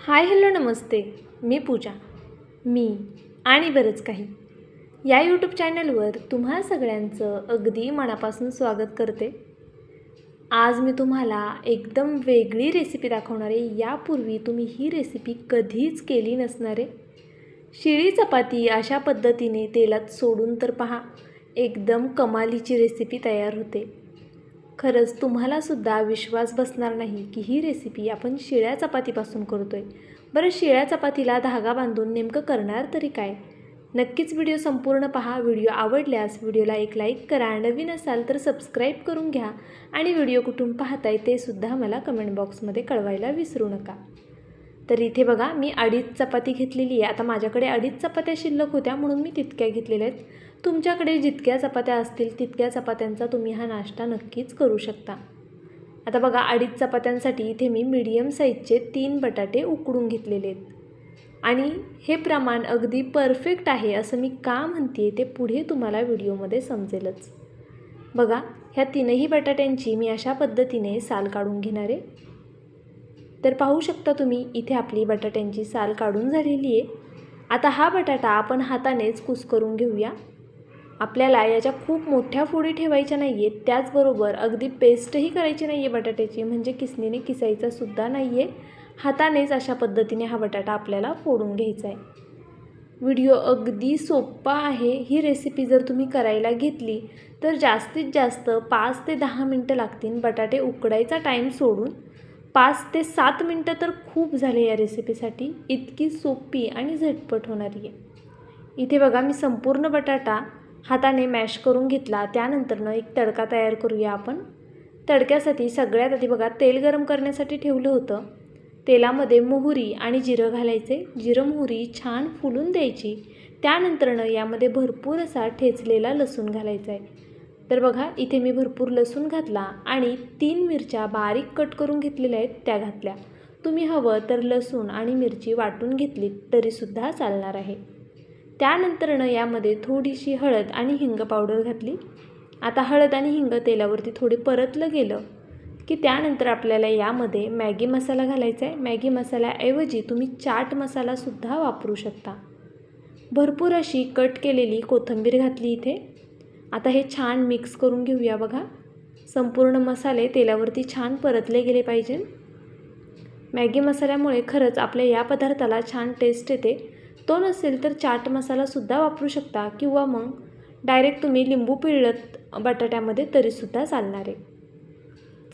Hi hello नमस्ते. मी पूजा. मी आणि बरंच काही. या यूट्यूब चॅनलवर तुम्हा सगळ्यांचं अगदी मनापासून स्वागत करते. आज मी तुम्हाला एकदम वेगळी रेसिपी दाखवणार आहे. यापूर्वी तुम्ही ही रेसिपी कधीच केली नसणार आहे. शिळी चपाती अशा पद्धतीने तेलात सोडून तर पहा एकदम कमालीची रेसिपी तयार होते. खरंच तुम्हालासुद्धा विश्वास बसणार नाही की ही रेसिपी आपण शिळ्या चपातीपासून करतो आहे बरं शिळ्या चपातीला धागा बांधून नेमकं करणार तरी काय? नक्कीच व्हिडिओ संपूर्ण पहा. व्हिडिओ आवडल्यास व्हिडिओला एक लाईक करा. नवीन असाल तर सबस्क्राईब करून घ्या. आणि व्हिडिओ कुठून पाहताय ते सुद्धा मला कमेंट बॉक्समध्ये कळवायला विसरू नका. तर इथे बघा मी अडीच चपाती घेतलेली आहे. आता माझ्याकडे अडीच चपात्या शिल्लक होत्या म्हणून मी तितक्या घेतलेल्या आहेत. तुमच्याकडे जितक्या चपात्या असतील तितक्या चपात्यांचा तुम्ही हा नाश्ता नक्कीच करू शकता. आता बघा अडीच चपात्यांसाठी इथे मी मीडियम साईजचे तीन बटाटे उकडून घेतलेले आहेत. आणि हे प्रमाण अगदी परफेक्ट आहे असं मी का म्हणते ते पुढे तुम्हाला व्हिडिओमध्ये समजेलच. बघा ह्या तीनही बटाट्यांची मी अशा पद्धतीने साल काढून घेणार आहे. तर पाहू शकता तुम्ही इथे आपली बटाट्यांची साल काढून झालेली आहे. आता हा बटाटा आपण हातानेच कुस्करून घेऊया. आपल्याला याच्या खूप मोठ्या फोडी ठेवायच्या नाही आहेत त्याचबरोबर अगदी पेस्टही करायची नाही आहे बटाट्याची. म्हणजे किसनीने किसायचा सुद्धा नाही आहे हातानेच अशा पद्धतीने हा बटाटा आपल्याला फोडून घ्यायचा आहे व्हिडिओ अगदी सोप्पा आहे. ही रेसिपी जर तुम्ही करायला घेतली तर जास्तीत जास्त पाच ते दहा मिनटं लागतील बटाटे उकडायचा टाईम सोडून. पाच ते सात मिनटं तर खूप झाले या रेसिपीसाठी. इतकी सोपी आणि झटपट होणारी आहे. इथे बघा मी संपूर्ण बटाटा हाताने मॅश करून घेतला. त्यानंतरनं एक तडका तयार करूया आपण. तडक्यासाठी सगळ्यात आधी बघा तेल गरम करण्यासाठी ठेवलं होतं. तेलामध्ये मोहरी आणि जिरं घालायचे. जिरं मोहरी छान फुलून द्यायची. त्यानंतरनं यामध्ये भरपूर असा ठेचलेला लसूण घालायचा आहे. तर बघा इथे मी भरपूर लसूण घातला आणि तीन मिरच्या बारीक कट करून घेतलेल्या आहेत त्या घातल्या. तुम्ही हवं तर लसूण आणि मिरची वाटून घेतली तरीसुद्धा चालणार आहे. त्यानंतरनं यामध्ये थोडीशी हळद आणि हिंग पावडर घातली. आता हळद आणि हिंग तेलावरती थोडे परतलं गेलं की त्यानंतर आपल्याला यामध्ये मॅगी मसाला घालायचा आहे मॅगी मसाल्याऐवजी तुम्ही चाट मसालासुद्धा वापरू शकता. भरपूर अशी कट केलेली कोथिंबीर घातली इथे. आता हे छान मिक्स करून घेऊया बघा. संपूर्ण मसाले तेलावरती छान परतले गेले पाहिजे. मॅगी मसाल्यामुळे खरंच आपल्या या पदार्थाला छान टेस्ट येते. तो नसेल तर चाट मसालासुद्धा वापरू शकता किंवा मग डायरेक्ट तुम्ही लिंबू पिळत बटाट्यामध्ये तरीसुद्धा चालणार आहे.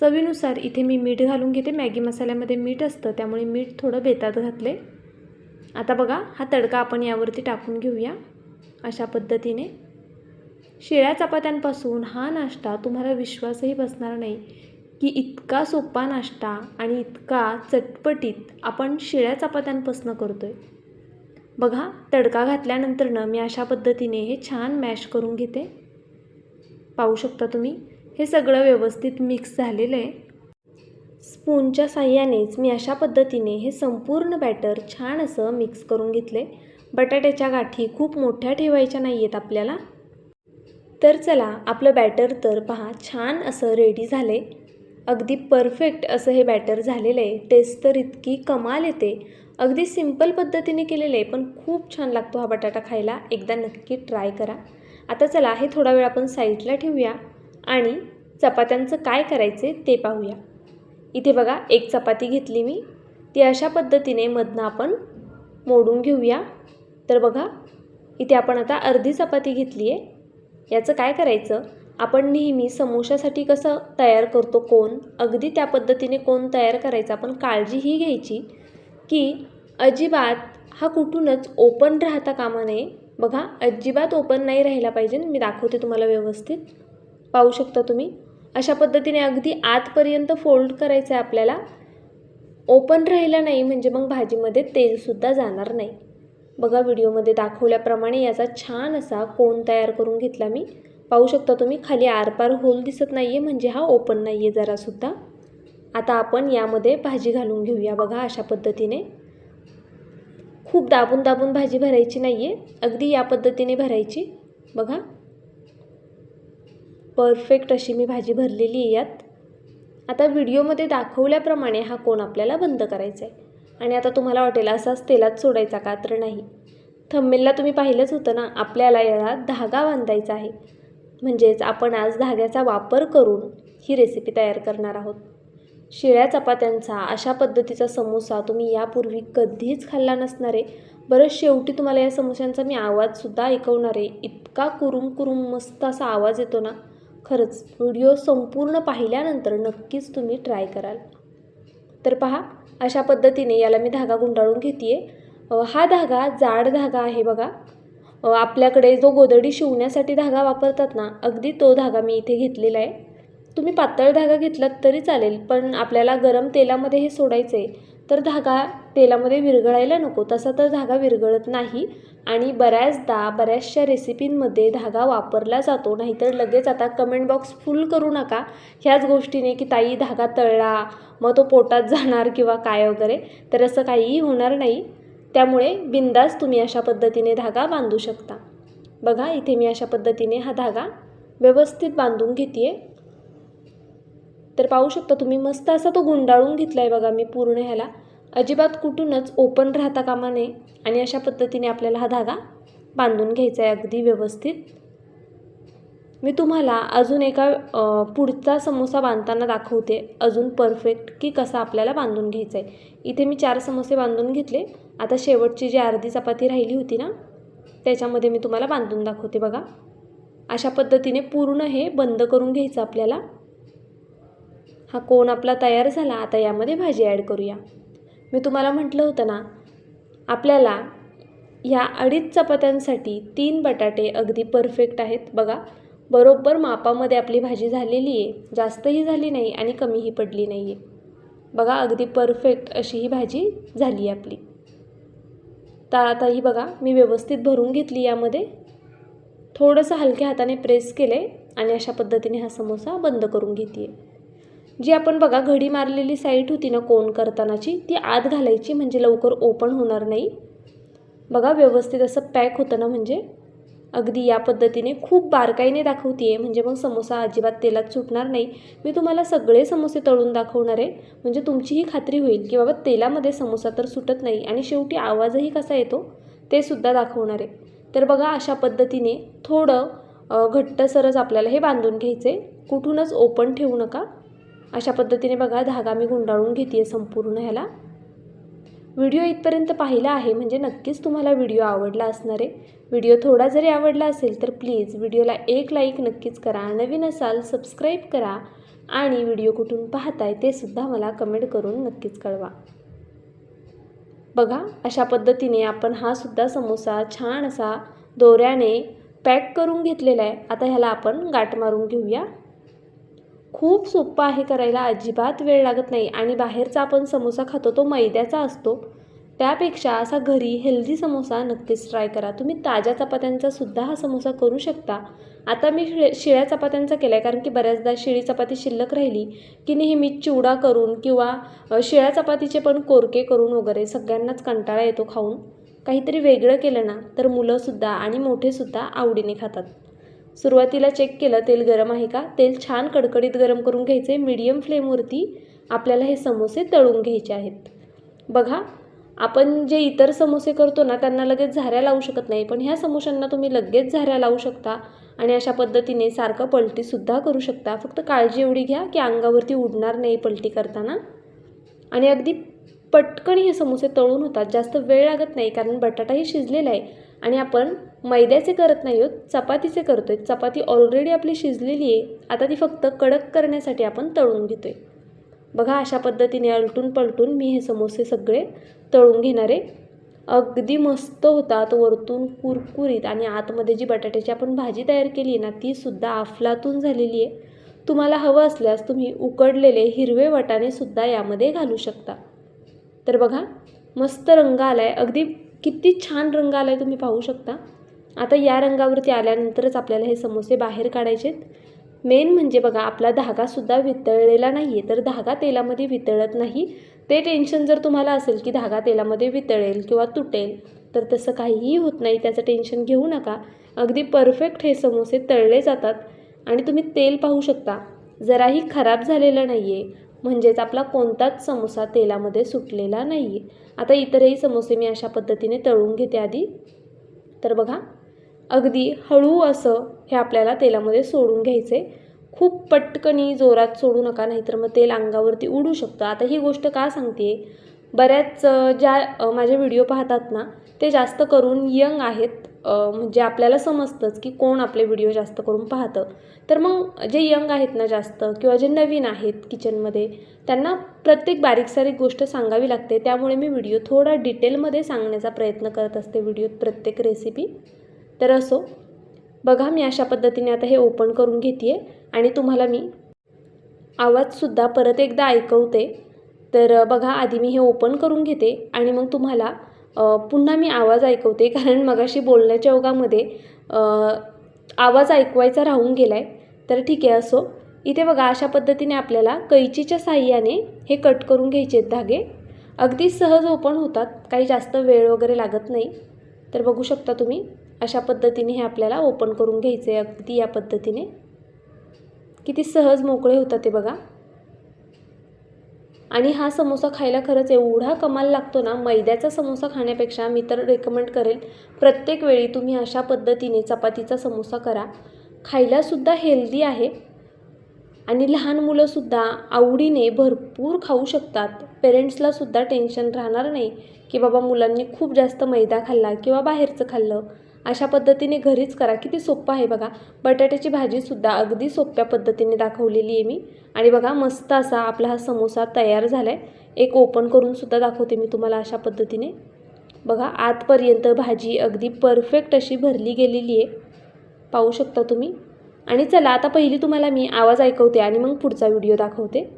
चवीनुसार इथे मी मीठ घालून घेते. मॅगी मसाल्यामध्ये मीठ असतं त्यामुळे मीठ थोडं बेतात घातले. आता बघा हा तडका आपण यावरती टाकून घेऊया. अशा पद्धतीने. शिळ्या चपात्यांपासून हा नाश्ता तुम्हाला विश्वासही बसणार नाही की इतका सोपा नाश्ता आणि इतका चटपटीत आपण शिळ्या चपात्यांपासून करतो आहे बघा तडका घातल्यानंतरनं मी अशा पद्धतीने हे छान मॅश करून घेते. पाहू शकता तुम्ही हे सगळं व्यवस्थित मिक्स झालेलं आहे. स्पूनच्या साह्यानेच मी अशा पद्धतीने हे संपूर्ण बॅटर छान असं मिक्स करून घेतले. बटाट्याच्या गाठी खूप मोठ्या ठेवायच्या नाही आहेत आपल्याला. तर चला आपलं बॅटर तर पहा छान असं रेडी झाले अगदी परफेक्ट असं हे बॅटर झालेलं आहे. टेस्ट तर इतकी कमाल येते. अगदी सिंपल पद्धतीने केलेलं आहे पण खूप छान लागतो हा बटाटा खायला. एकदा नक्की ट्राय करा. आता चला हे थोडा वेळ आपण साईडला ठेवूया आणि चपात्यांचं काय करायचे ते पाहूया. इथे बघा एक चपाती घेतली मी. ती अशा पद्धतीने मधनं आपण मोडून घेऊया. तर बघा इथे आपण आता अर्धी चपाती घेतली आहे. याचं काय करायचं? आपण नेहमी समोशासाठी कसं तयार करतो कोण? अगदी त्या पद्धतीने कोण तयार करायचा? आपण काळजी ही घ्यायची. की अजिबात हा कुठूनच ओपन राहता कामा नये. बघा अजिबात ओपन नाही राहिला पाहिजे. मी दाखवते तुम्हाला व्यवस्थित. पाहू शकता तुम्ही? अशा पद्धतीने अगदी आतपर्यंत फोल्ड करायचं आहे आपल्याला. ओपन राहिला नाही म्हणजे मग भाजीमध्ये तेलसुद्धा जाणार नाही. बघा व्हिडिओमध्ये दाखवल्याप्रमाणे याचा छान असा कोण तयार करून घेतला मी. पाहू शकता तुम्ही खाली आरपार होल दिसत नाही आहे म्हणजे हा ओपन नाही आहे जरासुद्धा. आता आपण यामध्ये भाजी घालून घेऊया. बघा अशा पद्धतीने. खूप दाबून दाबून भाजी भरायची नाही आहे अगदी या पद्धतीने भरायची. बघा. परफेक्ट अशी मी भाजी भरलेली आहे यात. आता व्हिडिओमध्ये दाखवल्याप्रमाणे हा कोण आपल्याला बंद करायचा आहे आणि आता तुम्हाला वाटेल असाच तेलात सोडायचा का? तर नाही. थंबेलला तुम्ही पाहिलंच होतं ना आपल्याला याला धागा बांधायचा आहे. म्हणजेच आपण आज धाग्याचा वापर करून ही रेसिपी तयार करणार आहोत. शिळ्या चपात्यांचा अशा पद्धतीचा समोसा तुम्ही यापूर्वी कधीच खाल्ला नसणार. आहे बरं शेवटी तुम्हाला या समोस्यांचा मी आवाजसुद्धा ऐकवणार. आहे इतका कुरुम कुरुम मस्त असा आवाज येतो ना. खरंच व्हिडिओ संपूर्ण पाहिल्यानंतर नक्कीच तुम्ही ट्राय कराल. तर पहा अशा पद्धतीने याला मी धागा गुंडाळून घेते हा धागा जाड धागा आहे बघा. आपल्याकडे जो गोदडी शिवण्यासाठी धागा वापरतात ना अगदी तो धागा मी इथे घेतलेला आहे. तुम्ही पातळ धागा घेतलात तरी चालेल पण आपल्याला गरम तेलामध्ये हे सोडायचं आहे तर धागा तेलामध्ये विरघळायला नको तसा तर धागा विरघळत नाही. आणि बऱ्याचदा बऱ्याचशा रेसिपींमध्ये धागा वापरला जातो नाहीतर लगेच आता कमेंट बॉक्स फुल करू नका ह्याच गोष्टीने की ताई धागा तळला मग तो पोटात जाणार किंवा काय वगैरे. तर असं काहीही होणार नाही. त्यामुळे बिंदास तुम्ही अशा पद्धतीने धागा बांधू शकता. बघा इथे मी अशा पद्धतीने हा धागा व्यवस्थित बांधून घेते आहे तर पाहू शकता तुम्ही मस्त असा तो गुंडाळून घेतला आहे बघा मी पूर्ण ह्याला. अजिबात कुठूनच ओपन राहता कामा नये आणि अशा पद्धतीने आपल्याला हा धागा बांधून घ्यायचा आहे अगदी व्यवस्थित. मी तुम्हाला अजून एका पुढचा समोसा बांधताना दाखवते. अजून परफेक्ट की कसा आपल्याला बांधून घ्यायचा आहे इथे मी चार समोसे बांधून घेतले. आता शेवटची जी अर्धी चपाती राहिली होती ना त्याच्यामध्ये मी तुम्हाला बांधून दाखवते बघा. अशा पद्धतीने पूर्ण हे बंद करून घ्यायचं आपल्याला. हा कोण आपला तयार झाला आता यामध्ये भाजी ॲड करूया. मी तुम्हाला म्हटलं होतं ना आपल्याला ह्या अडीच चपात्यांसाठी तीन बटाटे अगदी परफेक्ट आहेत. बघा बरोबर मापामध्ये आपली भाजी झालेली आहे जास्तही झाली नाही आणि कमीही पडली नाही आहे. बघा अगदी परफेक्ट अशी ही भाजी झाली आहे आपली. तर आता ही बघा मी व्यवस्थित भरून घेतली यामध्ये. थोडंसं हलक्या हाताने प्रेस केले आणि अशा पद्धतीने हा समोसा बंद करून घेते जी आपण बघा घडी मारलेली साईट होती ना कोण करतानाची ती आत घालायची म्हणजे लवकर ओपन होणार नाही. बघा व्यवस्थित असं पॅक होतं ना म्हणजे. अगदी या पद्धतीने खूप बारकाईने दाखवते आहे म्हणजे मग समोसा अजिबात तेलात सुटणार नाही. मी तुम्हाला सगळे समोसे तळून दाखवणार आहे. म्हणजे तुमचीही खात्री होईल की बाबा तेलामध्ये समोसा तर सुटत नाही आणि शेवटी आवाजही कसा येतो ते सुद्धा दाखवणार आहे. तर बघा अशा पद्धतीने थोडं घट्टसरच आपल्याला हे बांधून घ्यायचे कुठूनच ओपन ठेवू नका. अशा पद्धतीने बघा धागा मी गुंडाळून घेते आहे संपूर्ण ह्याला. व्हिडिओ इथपर्यंत पाहिला आहे म्हणजे नक्कीच तुम्हाला व्हिडिओ आवडला असणार आहे. व्हिडिओ थोडा जरी आवडला असेल तर प्लीज व्हिडिओला एक लाईक नक्कीच करा. नवीन असाल सबस्क्राईब करा. आणि व्हिडिओ कुठून पाहताय ते सुद्धा मला कमेंट करून नक्कीच कळवा. बघा अशा पद्धतीने आपण हा सुद्धा समोसा छान असा दोऱ्याने पॅक करून घेतलेला आहे. आता ह्याला आपण गाठ मारून घेऊया. खूप सोपं आहे करायला अजिबात वेळ लागत नाही आणि बाहेरचा आपण समोसा खातो तो मैद्याचा असतो. त्यापेक्षा असा घरी हेल्दी समोसा नक्कीच ट्राय करा. तुम्ही ताज्या चपात्यांचा सुद्धा हा समोसा करू शकता. आता मी शि शिळ्या चपात्यांचा केला आहे कारण की बऱ्याचदा शिळी चपाती शिल्लक राहिली की नेहमी चिवडा करून किंवा शिळ्या चपातीचे पण कोरके करून वगैरे सगळ्यांनाच कंटाळा येतो खाऊन. काहीतरी वेगळं केलं ना तर मुलंसुद्धा आणि मोठेसुद्धा आवडीने खातात. सुरुवातीला चेक केलं तेल गरम आहे का? तेल छान कडकडीत गरम करून घ्यायचे मीडियम फ्लेमवरती आपल्याला हे समोसे तळून घ्यायचे आहेत. बघा आपण जे इतर समोसे करतो ना त्यांना लगेच झाऱ्या लावू शकत नाही पण ह्या समोश्यांना तुम्ही लगेच झाऱ्या लावू शकता आणि अशा पद्धतीने सारखं पलटीसुद्धा करू शकता. फक्त काळजी एवढी घ्या की अंगावरती उडणार नाही पलटी करताना. आणि अगदी पटकन हे समोसे तळून होतात जास्त वेळ लागत नाही कारण बटाटाही शिजलेला आहे. आणि आपण मैद्याचे करत नाही आहोत चपातीचे करतो आहे चपाती ऑलरेडी आपली शिजलेली आहे. आता ती फक्त कडक करण्यासाठी आपण तळून घेतो आहे बघा अशा पद्धतीने अलटून पलटून मी हे समोसे सगळे तळून घेणारे अगदी मस्त होतात वरतून कुरकुरीत आणि आतमध्ये जी बटाट्याची आपण भाजी तयार केली आहे ना तीसुद्धा अफलातून झालेली आहे. तुम्हाला हवं असल्यास तुम्ही उकडलेले हिरवे वटाणेसुद्धा यामध्ये घालू शकता. तर बघा मस्त रंग आला आहे अगदी किती छान रंग आला आहे तुम्ही पाहू शकता. आता या रंगावरती आल्यानंतरच आपल्याला हे समोसे बाहेर काढायचेत मेन म्हणजे बघा आपला धागासुद्धा वितळलेला नाही आहे तर धागा तेलामध्ये वितळत नाही. ते टेन्शन जर तुम्हाला असेल की धागा तेलामध्ये वितळेल किंवा तुटेल तर तसं काहीही होत नाही त्याचं टेन्शन घेऊ नका. अगदी परफेक्ट हे समोसे तळले जातात. आणि तुम्ही तेल पाहू शकता जराही खराब झालेलं नाही आहे म्हणजेच आपला कोणताच समोसा तेलामध्ये सुटलेला नाही आहे आता इतरही समोसे मी अशा पद्धतीने तळून घेते आधी. तर बघा अगदी हळू असं हे आपल्याला तेलामध्ये सोडून घ्यायचं आहे खूप पटकनी जोरात सोडू नका नाहीतर मग तेल अंगावरती उडू शकतं. आता ही गोष्ट का सांगते बऱ्याच ज्या माझे व्हिडिओ पाहतात ना ते जास्त करून यंग आहेत. म्हणजे आपल्याला समजतंच की कोण आपले व्हिडिओ जास्त करून पाहतं. तर मग जे यंग आहेत ना जास्त किंवा जे नवीन आहेत किचनमध्ये त्यांना प्रत्येक बारीक सारीक गोष्ट सांगावी लागते. त्यामुळे मी व्हिडिओ थोडा डिटेलमध्ये सांगण्याचा प्रयत्न करत असते व्हिडिओत प्रत्येक रेसिपी. तर असो बघा मी अशा पद्धतीने आता हे ओपन करून घेते आहे आणि तुम्हाला मी आवाजसुद्धा परत एकदा ऐकवते. तर बघा आधी मी हे ओपन करून घेते आणि मग तुम्हाला पुन्हा मी आवाज ऐकवते कारण मगाशी बोलण्याच्या ओघामध्ये आवाज ऐकवायचा राहून गेला आहे तर ठीक आहे असो. इथे बघा अशा पद्धतीने आपल्याला कैचीच्या साह्याने हे कट करून घ्यायचे आहेत धागे. अगदी सहज ओपन होतात काही जास्त वेळ वगैरे लागत नाही. तर बघू शकता तुम्ही अशा पद्धतीने हे आपल्याला ओपन करून घ्यायचे आहे अगदी या पद्धतीने. किती सहज मोकळे होतात ते बघा. आणि हा समोसा खायला खरंच एवढा कमाल लागतो ना मैद्याचा समोसा खाण्यापेक्षा मी तर रेकमेंड करेल प्रत्येक वेळी तुम्ही अशा पद्धतीने चपातीचा समोसा करा. खायलासुद्धा हेल्दी आहे. आणि लहान मुलंसुद्धा आवडीने भरपूर खाऊ शकतात. पेरेंट्सलासुद्धा टेन्शन राहणार नाही की बाबा मुलांनी खूप जास्त मैदा खाल्ला किंवा बाहेरचं खाल्लं. अशा पद्धतीने घरीच करा. किती सोपं आहे बघा. बटाट्याची भाजीसुद्धा अगदी सोप्या पद्धतीने दाखवलेली आहे मी. आणि बघा मस्त असा आपला हा समोसा तयार झाला आहे एक ओपन करूनसुद्धा दाखवते मी तुम्हाला अशा पद्धतीने. बघा आतपर्यंत भाजी अगदी परफेक्ट अशी भरली गेलेली आहे. पाहू शकता तुम्ही. आणि चला आता पहिली तुम्हाला मी आवाज ऐकवते आणि मग पुढचा व्हिडिओ दाखवते.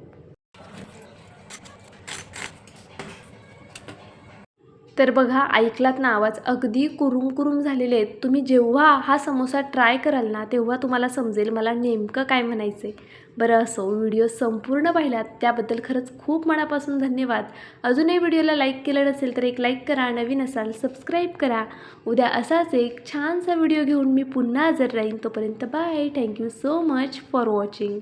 तर बघा ऐकलात ना आवाज? अगदी कुरुम कुरुम झालेले आहेत. तुम्ही जेव्हा हा समोसा ट्राय कराल ना तेव्हा तुम्हाला समजेल मला नेमकं काय म्हणायचं आहे बरं असो. व्हिडिओ संपूर्ण पाहिलात त्याबद्दल खरंच खूप मनापासून धन्यवाद. अजूनही व्हिडिओला लाईक केलं नसेल तर एक लाईक करा नवीन असाल सबस्क्राईब करा. उद्या असाच एक छानसा व्हिडिओ घेऊन मी पुन्हा हजर राहीन तोपर्यंत bye. Thank you so much for watching.